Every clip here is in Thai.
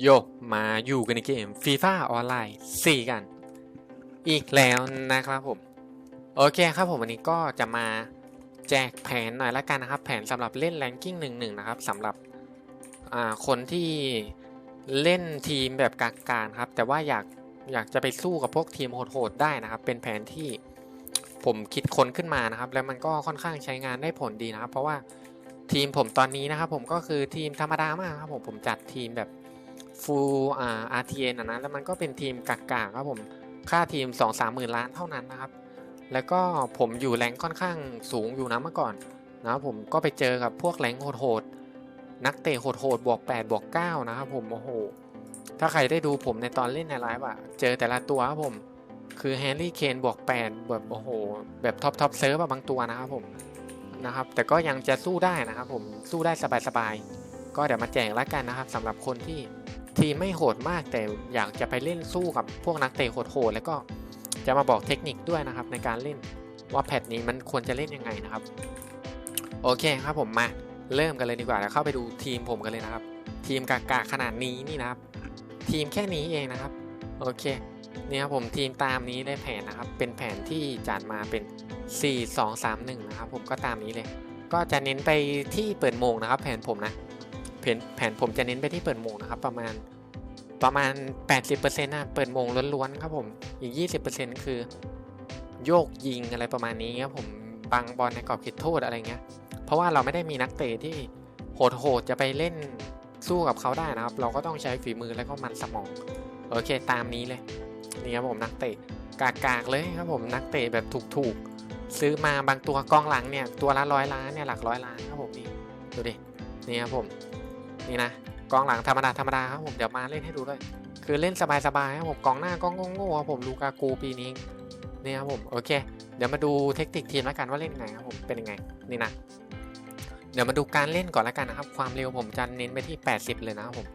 โยมาอยู่กันในเกมฟีฟ่าออนไลน์4กัน อีกแล้วนะครับผม โอเคครับผมวันนี้ก็จะมาแจกแผนหน่อยละกันนะครับ แผนสำหรับเล่นแรงกิ้งหนึ่งหนึ่งนะครับสำหรับคนที่เล่นทีมแบบกากๆครับ แต่ว่าอยากอยากจะไปสู้กับพวกทีมโหดๆได้นะครับ เป็นแผนที่ผมคิดค้นขึ้นมานะครับ แล้วมันก็ค่อนข้างใช้งานได้ผลดีนะครับ เพราะว่าทีมผมตอนนี้นะครับ ผมก็คือทีมธรรมดามากครับผมผมจัดทีมแบบ ฟูลอ่า RTN นะนะแล้วมันก็เป็นทีมกากๆครับผมค่าทีม 2 3 หมื่นล้านเท่านั้นนะครับ แล้วก็ผมอยู่แรงค่อนข้างสูงอยู่นะเมื่อก่อนนะครับผมก็ไปเจอกับพวกแรงโหดๆนักเตะโหดๆบวก8บวก9นะครับผมโอ้โหถ้าใครได้ดูผมในตอนเล่นในไลฟ์อะเจอแต่ละตัวครับผมคือแฮร์รี่เคนบวก8แบบโอ้โห แบบท็อปท็อปเซิร์ฟบางตัวนะครับผมนะครับ แต่ก็ยังจะสู้ได้นะครับผมสู้ได้สบายๆก็เดี๋ยวมาแจกแล้วกันนะครับสำหรับคนที่ ทีมไม่โหดมากแต่อยากจะไปเล่นสู้กับพวกนักเตะโหดๆแล้วก็จะมาบอกเทคนิคด้วยนะครับ ในการเล่นว่าแพทนี้มันควรจะเล่นยังไงนะครับ โอเคครับผมมาเริ่มกันเลยดีกว่าแล้วเข้าไปดูทีมผมกันเลยนะครับ ทีมกากาขนาดนี้นี่นะครับ ทีมแค่นี้เองนะครับ โอเคเนี่ยครับผมทีมตามนี้ได้แผนนะครับ เป็นแผนที่จัดมาเป็น 4 2 3 1 นะครับ ผมก็ตามนี้เลย ก็จะเน้นไปที่เปิดโมงนะครับ แผนผมนะ แผนผนผมจะเน้นไปที่เปิดโมงนะครับประมาณประมาณ 80%นะเปิดโมงล้วนๆครับผมอีก 20%คือ โยกยิงอะไรประมาณนี้ครับผมบังบอลในกรอบเขตโทษอะไรเงี้ย เพราะว่าเราไม่ได้มีนักเตะที่โหดๆจะไปเล่นสู้กับเขาได้นะครับ เราก็ต้องใช้ฝีมือแล้วก็มันสมอง โอเคตามนี้เลยนี่ครับผมนักเตะกากๆเลยครับผมนักเตะแบบถูกๆ ซื้อมาบางตัวกองหลังเนี่ยตัวละร้อยล้านเนี่ยหลักร้อยล้านครับผมนี่ดูดินี่ครับผม นี่นะกองหลังธรรมดาธรรมดาครับผมเดี๋ยวมาเล่นให้ดูด้วยคือเล่นสบายๆครับผมกองหน้าก็โง่ๆครับผมลูกากูปีนี้นี่ครับผมโอเค เดี๋ยวมาดูเทคนิคทีมแล้วกันว่าเล่นยังไงครับผมเป็นยังไงนี่นะเดี๋ยวมาดูการเล่นก่อนแล้วกันนะครับ ความเร็วผมจะเน้นไปที่ 80 เลยนะครับผม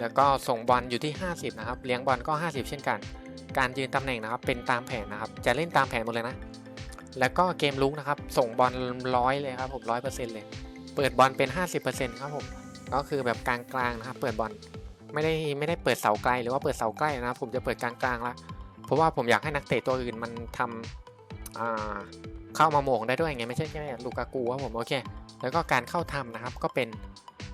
แล้วก็ส่งบอลอยู่ที่ 50 นะครับ เลี้ยงบอลก็ 50 เช่นกัน การยืนตำแหน่งนะครับ เป็นตามแผนนะครับ จะเล่นตามแผนหมดเลยนะ แล้วก็เกมลุกนะครับ ส่งบอลร้อยเลยครับผมร้อยเปอร์เซ็นต์เลย เปิดบอลเป็น 50%ครับผม ก็คือแบบกลางๆนะครับ เปิดบอลไม่ได้ไม่ได้เปิดเสาไกลหรือว่าเปิดเสาใกล้นะครับผมจะเปิดกลางๆละเพราะว่าผมอยากให้นักเตะตัวอื่นมันทำเข้ามาโมงได้ด้วยไงไม่ใช่แค่ลูกากูครับผมโอเค แล้วก็การเข้าทำนะครับก็เป็น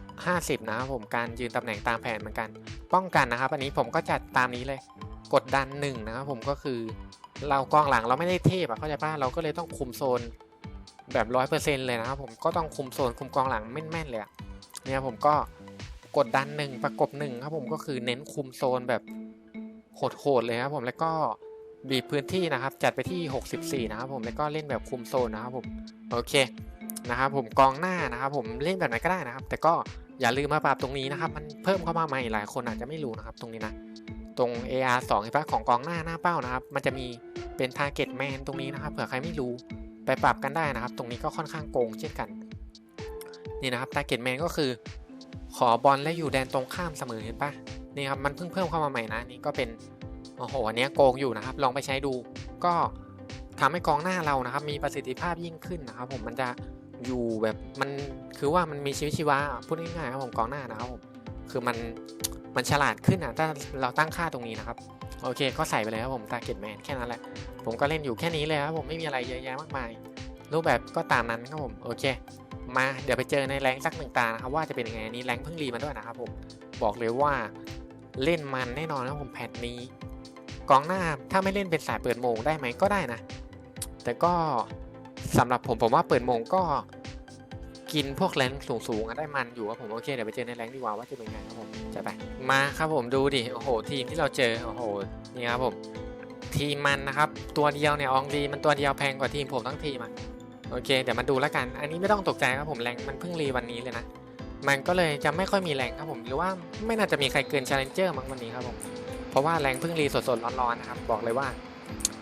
50 นะครับผมการยืนตำแหน่งตามแผนเหมือนกัน ป้องกันนะครับ อันนี้ผมก็จัดตามนี้เลย กดดันหนึ่งนะครับผมก็คือเรากองหลังเราไม่ได้เทพอะเข้าใจป่ะเราก็เลยต้องคุมโซนแบบร้อยเปอร์เซ็นต์เลยนะครับผมก็ต้องคุมโซนคุมกองหลังแม่นๆเลยอะ เนี่ยผมก็กดดันหนึ่งประกบหนึ่งครับผมก็คือเน้นคุมโซนแบบโหดๆเลยครับผมแล้วก็บีบพื้นที่นะครับ จัดไปที่ 64 นะครับผมแล้วก็เล่นแบบคุมโซนนะครับผมโอเคนะครับผมกองหน้านะครับผมเล่นแบบไหนก็ได้นะครับ แต่ก็อย่าลืมมาปรับตรงนี้นะครับมันเพิ่มเข้ามาใหม่หลายคนอาจจะไม่รู้นะครับ ตรงนี้นะตรง AR 2เห็นปะของกองหน้าหน้าเป้านะครับ มันจะมีเป็น Target Man ตรงนี้นะครับเผื่อใครไม่รู้ไปปรับกันได้นะครับ ตรงนี้ก็ค่อนข้างโกงเช่นกัน นี่นะครับ Target Man ก็คือ ขอบอลและอยู่แดนตรงข้ามเสมอเห็นปะนี่ครับมันเพิ่งเพิ่มเข้ามาใหม่นะนี่ก็เป็นโอ้โหอันนี้โกงอยู่นะครับ ลองไปใช้ดูก็ทำให้กองหน้าเรานะครับ มีประสิทธิภาพยิ่งขึ้นนะครับ ผมมันจะอยู่แบบมันคือว่ามันมีชีวิตชีวาพูดง่ายๆครับผมกองหน้านะครับผมคือมันมันฉลาดขึ้นนะถ้าเราตั้งค่าตรงนี้นะครับ โอเค ก็ใส่ไปเลยครับผม Target Man แค่นั้นแหละ ผมก็เล่นอยู่แค่นี้เลยครับผมไม่มีอะไรเยอะแยะมากมาย รูปแบบก็ตามนั้นครับผม โอเค มาเดี๋ยวไปเจอในแรงสักหนึ่งตานะครับว่าจะเป็นยังไงนี้แรงเพิ่งรีมาด้วยนะครับผมบอกเลยว่าเล่นมันแน่นอนนะผมแพทนี้กองหน้าถ้าไม่เล่นเป็นสายเปิดโมงได้ไหมก็ได้นะ แต่ก็สำหรับผมผมว่าเปิดโมงก็กินพวกแรงสูงๆอะได้มันอยู่ครับผมโอเคเดี๋ยวไปเจอในแรงดีกว่าว่าจะเป็นไงครับผมจะไปมาครับผมดูดิโอ้โหทีมที่เราเจอโอ้โหนี่ครับผมทีมมันนะครับ ตัวเดียวเนี่ยอองดีมันตัวเดียวแพงกว่าทีมผมทั้งทีมอะ โอเค เดี๋ยวมาดูแล้วกัน อันนี้ไม่ต้องตกใจครับผมแรงมันเพิ่งรีวันนี้เลยนะ มันก็เลยจะไม่ค่อยมีแรงครับผม หรือว่าไม่น่าจะมีใครเกิน Challenger มั้งวันนี้ครับผม เพราะว่าแรงเพิ่งรีสดๆร้อนๆนะครับ บอกเลยว่า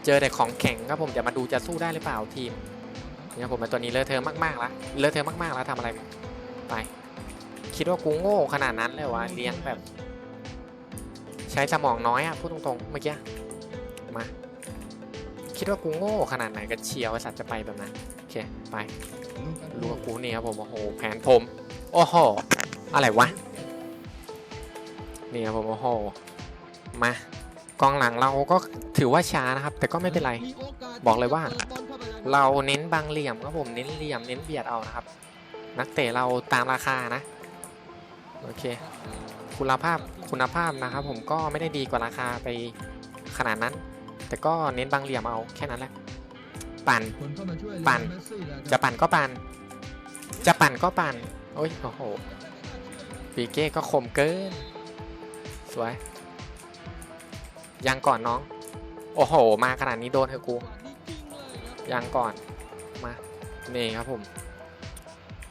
เจอแต่ของแข็งครับผมจะมาดูจะสู้ได้หรือเปล่าทีมเนี่ยผมเป็นตัวนี้เลอะเทอะมากๆแล้วเลอะเทอะมากๆแล้วทำอะไรไป คิดว่ากูโง่ขนาดนั้นเลยวะเลี้ยงแบบ ใช้สมองน้อยอะพูดตรงๆเมื่อกี้มาคิดว่ากูโง่ขนาดไหนกันเชียวไอสัตว์จะไปแบบนั้น เค ไปรู้ว่ากูนี่ครับผม โอ้โห แผนผม โอ้โห อะไรวะ นี่ครับผม โอ้โห มากองหลังเราก็ถือว่าช้านะครับ แต่ก็ไม่เป็นไร บอกเลยว่า เราเน้นบางเหลี่ยมครับผม เน้นเหลี่ยม เน้นเบียดเอานะครับ นักเตะเราตามราคานะ โอเค คุณภาพ คุณภาพนะครับ ผมก็ไม่ได้ดีกว่าราคาไปขนาดนั้น แต่ก็เน้นบางเหลี่ยมเอาแค่นั้นแหละ ปั่น ปั่น จะปั่นก็ปั่น จะปั่นก็ปั่น โอ้ย โอ้โห ปีเก้ก็คมเกิน สวย ยังก่อนน้อง โอ้โห มาขนาดนี้โดนเถอะกู ยังก่อน มา นี่ครับผม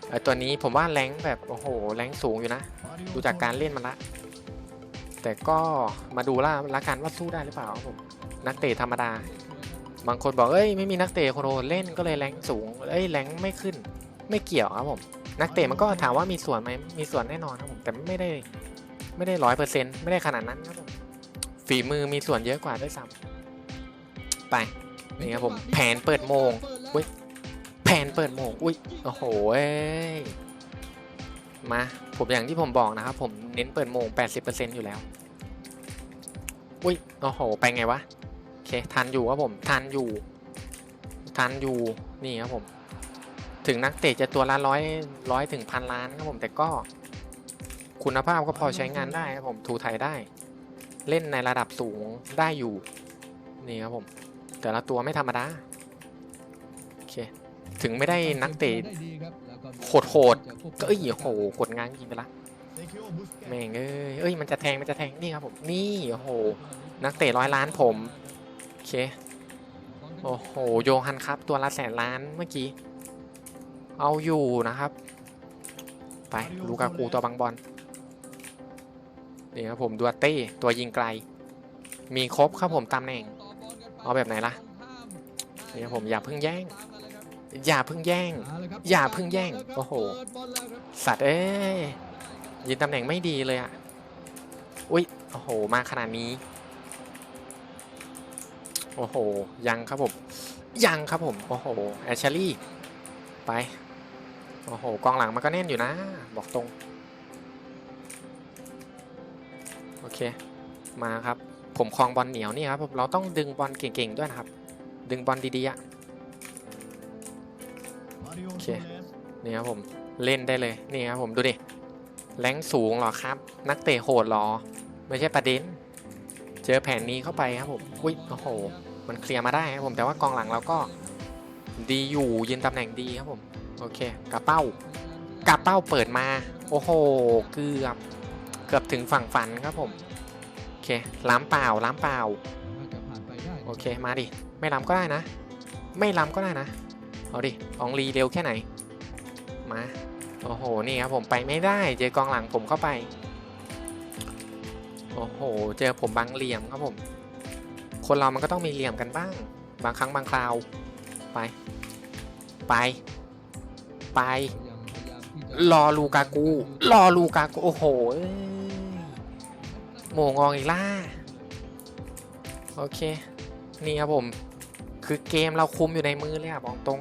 ไอตัวนี้ผมว่าแรงค์แบบ โอ้โห แรงค์สูงอยู่นะ ดูจากการเล่นมันละ แต่ก็มาดูละละกันว่าสู้ได้หรือเปล่าครับผม นักเตะธรรมดา บางคนบอกเอ้ยไม่มีนักเตะโคโรเล่นก็เลยแรงสูงเอ้ยแรงไม่ขึ้นไม่เกี่ยวครับผม นักเตะมันก็ถามว่ามีส่วนไหมมีส่วนแน่นอนครับผมแต่ไม่ได้ไม่ได้ร้อยเปอร์เซ็นต์ไม่ได้ขนาดนั้นครับผมฝีมือมีส่วนเยอะกว่าด้วยซ้ำไปนี่ครับผมแผนเปิดโมงอุ๊ยแผนเปิดโมงอุ้ยโอ้โหมาผมอย่างที่ผมบอกนะครับผมเน้นเปิดโมง 80%อยู่แล้ว อุ้ยโอ้โห ไปไงวะ เคทันอยู่ครับผมทันอยู่ทันอยู่นี่ครับผม ถึงนักเตะจะตัวละร้อยร้อยถึงพันล้านครับผมแต่ก็คุณภาพก็พอใช้งานได้ครับผมถูไทยได้ เล่นในระดับสูงได้อยู่ นี่ครับผม แต่ละตัวไม่ธรรมดาโอเคถึงไม่ได้นักเตะโหดๆก็เอ้ยโหกดงานยิงไปละแม่งเอ้ยเอ้ยมันจะแทงมันจะแทงนี่ครับผมนี่โหนักเตะร้อยล้านผม เค โอ้โห โยฮันครับ ตัวละแสนล้านเมื่อกี้ เอาอยู่นะครับ ไป ลูกากูตัวบังบอล นี่ครับผมดัวเต้ ตัวยิงไกล มีครบครับผมตำแหน่ง เอาแบบไหนล่ะ นี่ครับผมอย่าเพิ่งแย่ง อย่าเพิ่งแย่ง อย่าเพิ่งแย่ง โอ้โห สัตว์เอ้ยยืนตำแหน่งไม่ดีเลยอะ อุ้ย โอ้โห มาขนาดนี้ โอ้โห ยังครับผม ยังครับผม โอ้โห แอชลี่ ไป โอ้โห กองหลังมันก็แน่นอยู่นะ บอกตรง โอเค มาครับ ผมคลองบอลเหนียวนี่ครับผม เราต้องดึงบอลเก่งๆด้วยนะครับ ดึงบอลดีๆอะโอเค นี่ครับผม เล่นได้เลย นี่ครับผมดูดิ แรงสูงหรอครับ นักเตะโหดหรอ ไม่ใช่ประเด็น เจอแผนนี้เข้าไปครับผม อุ้ย โอ้โห มันเคลียร์มาได้ครับผมแต่ว่ากองหลังเราก็ดีอยู่ยืนตำแหน่งดีครับผมโอเคกระเป้ากระเป้าเปิดมา โอ้โหเกือบเกือบถึงฝั่งฝันครับผมโอเคล้ำเปล่าล้ำเปล่าโอเคมาดิไม่ล้ำก็ได้นะ ไม่ล้ำก็ได้นะเอาดิอองลีเร็วแค่ไหนมาโอ้โหนี่ครับผมไปไม่ได้ เจอกองหลังผมเข้าไป โอ้โห เจอผมบางเหลี่ยมครับผม คนเรามันก็ต้องมีเหลี่ยมกันบ้าง บางครั้งบางคราว ไป ไป ไป รอลูกากู รอลูกากู โอ้โหโมงองอีกล่า โอเค นี่ครับผม คือเกมเราคุมอยู่ในมือเลยอะบอกตรง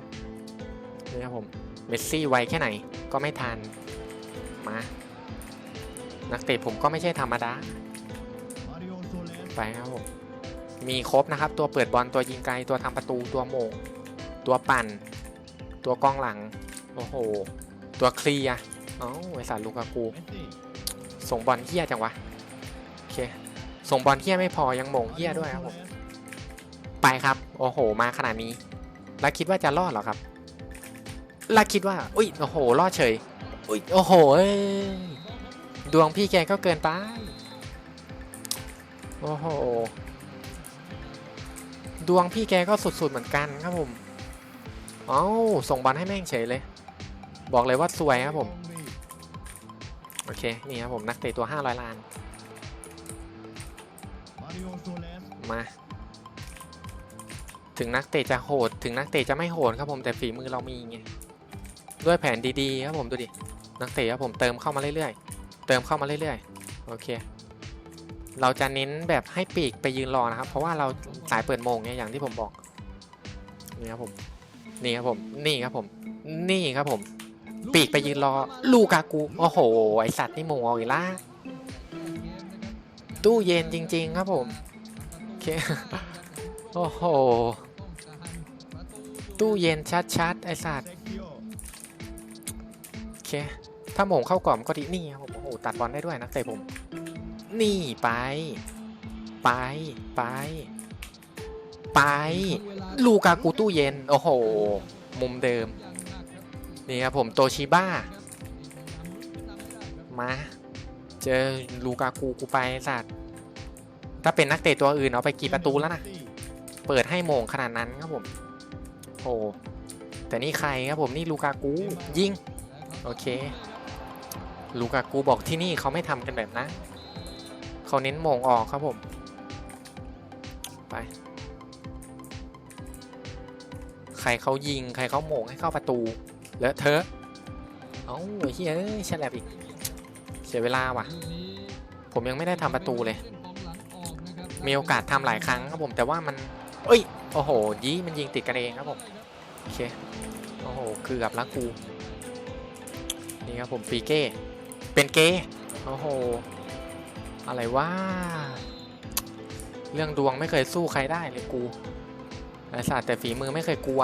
นี่ครับผม เมสซี่ไวแค่ไหน ก็ไม่ทัน มา นักเตะผมก็ไม่ใช่ธรรมดา ไปครับผม มีครบนะครับ ตัวเปิดบอลตัวยิงไกลตัวทำประตูตัวโมง ตัวปั่น ตัวกองหลัง โอ้โห ตัวเคลียร์อ้าไอสารลูกากูส่งบอลเฮี้ยจังวะโอเคส่งบอลเฮี้ยไม่พอยังโมงเฮี้ยด้วยครับผมไปครับ โอ้โห มาขนาดนี้แล้วคิดว่าจะรอดหรอครับแล้วคิดว่า อุ้ยโอ้โห รอดเฉย อุ้ยโอ้โหดวงพี่แกก็เกินไปโอ้โห ดวงพี่แกก็สุดๆเหมือนกันครับผม เอ้าส่งบอลให้แม่งเฉยเลย บอกเลยว่าสวยครับผม โอเค นี่ครับผมนักเตะตัว 500 ล้าน มา ถึงนักเตะจะโหด ถึงนักเตะจะไม่โหดครับผมแต่ฝีมือเรามีไง ด้วยแผนดีๆครับผมดูดิ นักเตะครับผมเติมเข้ามาเรื่อยๆ เติมเข้ามาเรื่อยๆ โอเค เราจะเน้นแบบให้ปีกไปยืนรอนะครับ เพราะว่าเราสายเปิดโมงเนี่ยอย่างที่ผมบอกนี่ครับผมนี่ครับผมนี่ครับผม นี่ครับผม ปีกไปยืนรอ ลูกากูโอ้โหไอสัตว์นี่โมงเอาอีกละตู้เย็นจริง ๆ ครับผมโอเคโอ้โหตู้เย็นชัดๆไอสัตว์โอเคถ้าโมงเข้ากล่อมก็ดีนี่ครับผมโอ้โหตัดบอลได้ด้วยนักเตะผม นี่ไป ไปไป ไป ลูกากูตู้เย็น โอ้โห มุมเดิม นี่ครับผมโตชิบ้า มา เจอลูกากูกูไปสัตว์ถ้าเป็นนักเตะตัวอื่นเอาไปกี่ประตูแล้วนะ เปิดให้โมงขนาดนั้นครับผม โอ้แต่นี่ใครครับผมนี่ลูกากูยิง โอเค ลูกากูบอกที่นี่เขาไม่ทำกันแบบนั้น เขาเน้นโมงออกครับผม ไป ใครเขายิง ใครเขาโมงให้เข้าประตู เลอะเทอะ เอ้าเฮ้ยเอ้ยฉลับอีก เสียเวลาว่ะ ผมยังไม่ได้ทำประตูเลย มีโอกาสทำหลายครั้งครับผม แต่ว่ามัน เอ้ย โอ้โห ยี่มันยิงติดกันเองครับผม โอเค โอ้โห คือกับลักกู นี่ครับผมฟรีเก้ เป็นเก้ โอ้โห อะไรวะเรื่องดวงไม่เคยสู้ใครได้เลยกูไอ้สัตว์แต่ฝีมือไม่เคยกลัว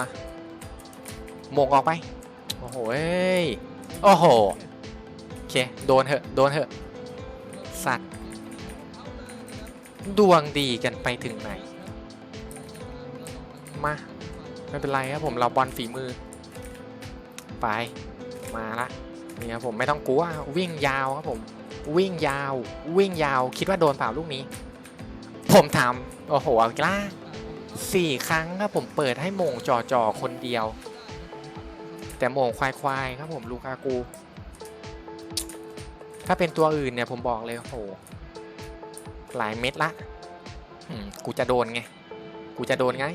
หมงออกไป โอ้โหเอ้ยโอ้โห โอเค โดนเหอะ โดนเหอะ สัตว์ ดวงดีกันไปถึงไหน มา ไม่เป็นไรครับผม เราบอลฝีมือ ไป มาละนี่ครับผมไม่ต้องกลัว วิ่งยาวครับผม วิ่งยาว วิ่งยาว คิดว่าโดนเปล่าลูกนี้ ผมทำโอ้โหเอากล้าสี่ครั้งครับผมเปิดให้มงจ่อจ่อๆคนเดียว แต่โมงควายควายครับผมลูกากู ถ้าเป็นตัวอื่นเนี่ยผมบอกเลยโอ้โห หลายเม็ดละกูจะโดนไง กูจะโดนไง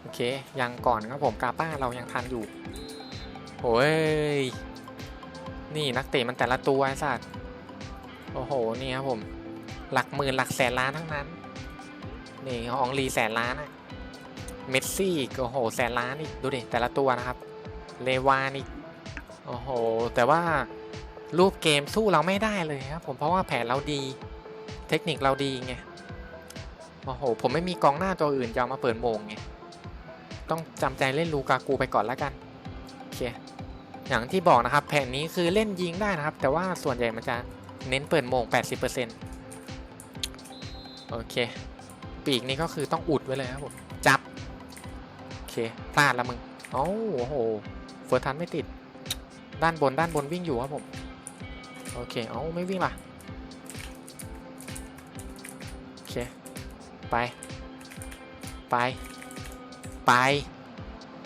โอเค ยังก่อนครับผมกาป้าเรายังทันอยู่โอ้ย นี่นักเตะมันแต่ละตัวไอ้สัตว์โอ้โห นี่ครับผม หลักหมื่นหลักแสนล้านทั้งนั้น นี่อองลีแสนล้านอะเมสซี่โอ้โหแสนล้านอีกดูดิแต่ละตัวนะครับ เลวานอีกโอ้โห แต่ว่ารูปเกมสู้เราไม่ได้เลยครับผมเพราะว่าแผนเราดี เทคนิคเราดีไงโอ้โห ผมไม่มีกองหน้าตัวอื่นจะเอามาเปิดโมงไง ต้องจำใจเล่นลูกากูไปก่อนแล้วกัน โอเค อย่างที่บอกนะครับ แผนนี้คือเล่นยิงได้นะครับ แต่ว่าส่วนใหญ่มันจะเน้นเปิดโมง 80%โอเค ปีกนี้ก็คือต้องอุดไว้เลยครับผมจับ โอเคพลาดละมึงโอ้โหเฟิร์ทันไม่ติด ด้านบนด้านบนวิ่งอยู่ครับผม โอเคเอ้าไม่วิ่งล่ะ โอเค ไป ไป ไป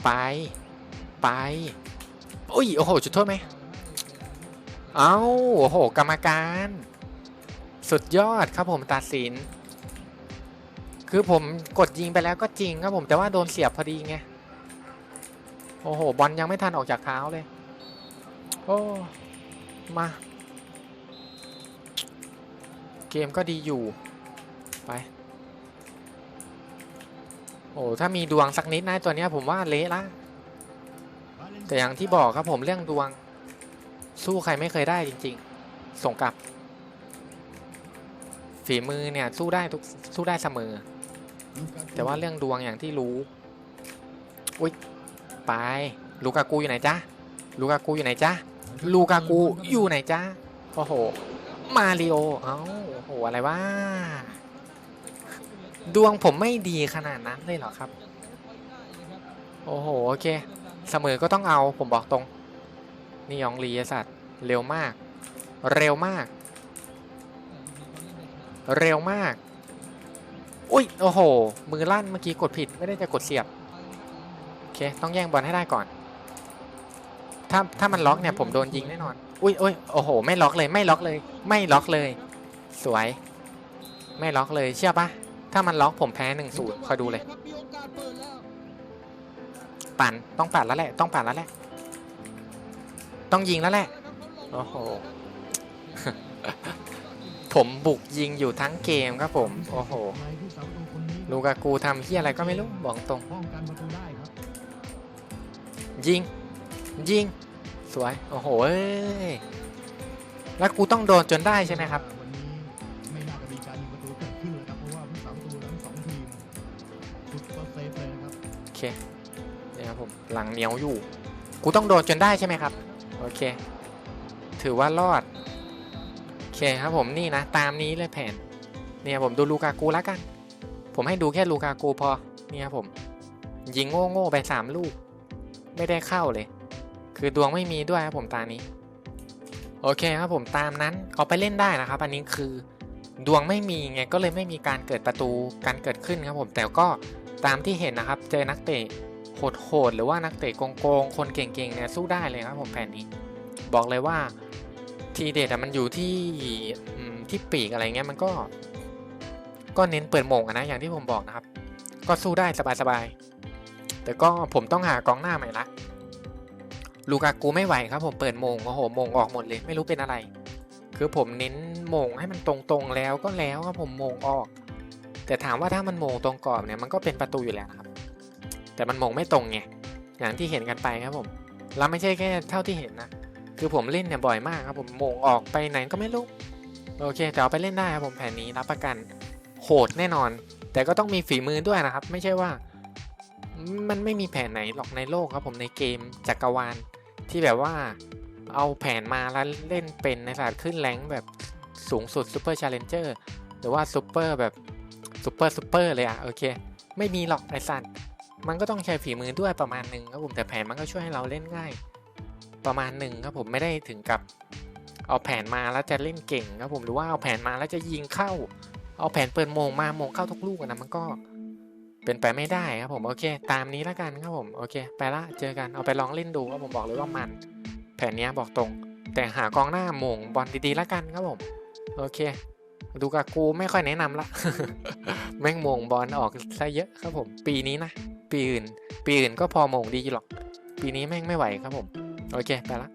ไป ไป อุ้ยโอ้โหจุดโทษไหมเอ้าโอ้โห กรรมการ สุดยอดครับผมตัดสิน คือผมกดยิงไปแล้วก็จริงครับผมแต่ว่าโดนเสียบพอดีไงโอ้โหบอลยังไม่ทันออกจากเท้าเลย โอ้มา เกมก็ดีอยู่ไปโอ้ถ้ามีดวงสักนิดนะตัวเนี้ยผมว่าเละละ แต่อย่างที่บอกครับผมเรื่องดวง สู้ใครไม่เคยได้จริง ๆ ส่งกลับ ฝีมือเนี่ยสู้ได้ทุกสู้ได้เสมอ แต่ว่าเรื่องดวงอย่างที่รู้อุ้ยไปลูกากูอยู่ไหนจ๊ะลูกากูอยู่ไหนจ๊ะลูกากูอยู่ไหนจ๊ะโอ้โห มาริโอเอ้าโอ้โหอะไรวะดวงผมไม่ดีขนาดนั้นเลยเหรอครับ โอ้โห โอเค เสมอก็ต้องเอาผมบอกตรง นี่ยองลีไอ้สัตว์เร็วมาก เร็วมาก เร็วมาก อุ้ยโอ้โห มือลั่นเมื่อกี้กดผิดไม่ได้จะกดเสียบ โอเค ต้องแย่งบอลให้ได้ก่อน ถ้าถ้ามันล็อกเนี่ยผมโดนยิงแน่นอน อุ้ยอุ้ยโอ้โห ไม่ล็อกเลยไม่ล็อกเลย ไม่ล็อกเลย สวย ไม่ล็อกเลยเชื่อปะถ้ามันล็อกผมแพ้หนึ่งศูนย์คอยดูเลยั่นต้องปั่นแล้วแหละ ต้องปั่นแล้วแหละ ต้องยิงแล้วแหละ โอ้โห ผมบุกยิงอยู่ทั้งเกมครับผม โอ้โห ลูกากูทำที่อะไรก็ไม่รู้ บอกตรง ยิง ยิง สวย โอ้โหเอ้ย แล้วกูต้องโดนจนได้ใช่ไหมครับโอเค นี้นี่ครับผมหลังเหนียวอยู่ กูต้องโดนจนได้ใช่ไหมครับ โอเค ถือว่ารอด โอเคครับผมนี่นะ ตามนี้เลยแผน เนี่ยผมดูลูกากูแล้วกัน ผมให้ดูแค่ลูกากูพอ เนี่ยผม ยิงโง่โง่ไปสามลูก ไม่ได้เข้าเลย คือดวงไม่มีด้วยครับผมตานี้ โอเคครับผมตามนั้นเอาไปเล่นได้นะครับ อันนี้คือดวงไม่มีไงก็เลยไม่มีการเกิดประตูการเกิดขึ้นครับผมแต่ก็ตามที่เห็นนะครับ เจอนักเตะ โหดๆหรือว่านักเตะโกงๆคนเก่งๆเนี่ยสู้ได้เลยครับผมแผนนี้ บอกเลยว่าทีเด็ดอะมันอยู่ที่ที่ปีกอะไรเงี้ยมันก็ ก็เน้นเปิดโมงอะนะอย่างที่ผมบอกนะครับ ก็สู้ได้สบายๆแต่ก็ผมต้องหากองหน้าใหม่ละลูกากูไม่ไหวครับผมเปิดโมงโอ้โหโมงออกหมดเลย ไม่รู้เป็นอะไร คือผมเน้นโมงให้มันตรงๆแล้วก็แล้วครับผมโมงออก แต่ถามว่าถ้ามันโมงตรงกรอบเนี่ยมันก็เป็นประตูอยู่แล้วครับ แต่มันโมงไม่ตรงไงอย่างที่เห็นกันไปครับผมแล้วไม่ใช่แค่เท่าที่เห็นนะคือผมเล่นเนี่ยบ่อยมากครับผมโมงออกไปไหนก็ไม่รู้โอเคแต่เอาไปเล่นได้ครับผมแผนนี้รับประกันโหดแน่นอน แต่ก็ต้องมีฝีมือด้วยนะครับ ไม่ใช่ว่า มันไม่มีแผนไหนหรอกในโลกครับผมในเกมจักรวาลที่แบบว่าเอาแผนมาแล้วเล่นเป็นในศาสตร์ขึ้นแรงแบบสูงสุดซูเปอร์ชาเลนเจอร์หรือว่าซูเปอร์แบบซูเปอร์ซูเปอร์เลยอะโอเค ไม่มีหรอกไอสัตว์ มันก็ต้องใช้ฝีมือด้วยประมาณหนึ่งครับผมแต่แผนมันก็ช่วยให้เราเล่นง่าย ประมาณหนึ่งครับผมไม่ได้ถึงกับเอาแผนมาแล้วจะเล่นเก่งครับผมหรือว่าเอาแผนมาแล้วจะยิงเข้า เอาแผนเปิดโมงมาโมงเข้าทุกลูกนะมันก็เป็นไปไม่ได้ครับผมโอเค ตามนี้แล้วกันครับผมโอเค ไปละเจอกันเอาไปลองเล่นดูครับผมบอกเลยว่ามัน แผนนี้บอกตรง แต่หากองหน้าโมงบอลดีๆแล้วกันครับผมโอเค ดูกากูไม่ค่อยแนะนำละ แม่งมงบอลออกซะเยอะครับผม ปีนี้นะ ปีอื่น ปีอื่นก็พอมงดีหรอก ปีนี้แม่งไม่ไหวครับผม โอเค ไปละ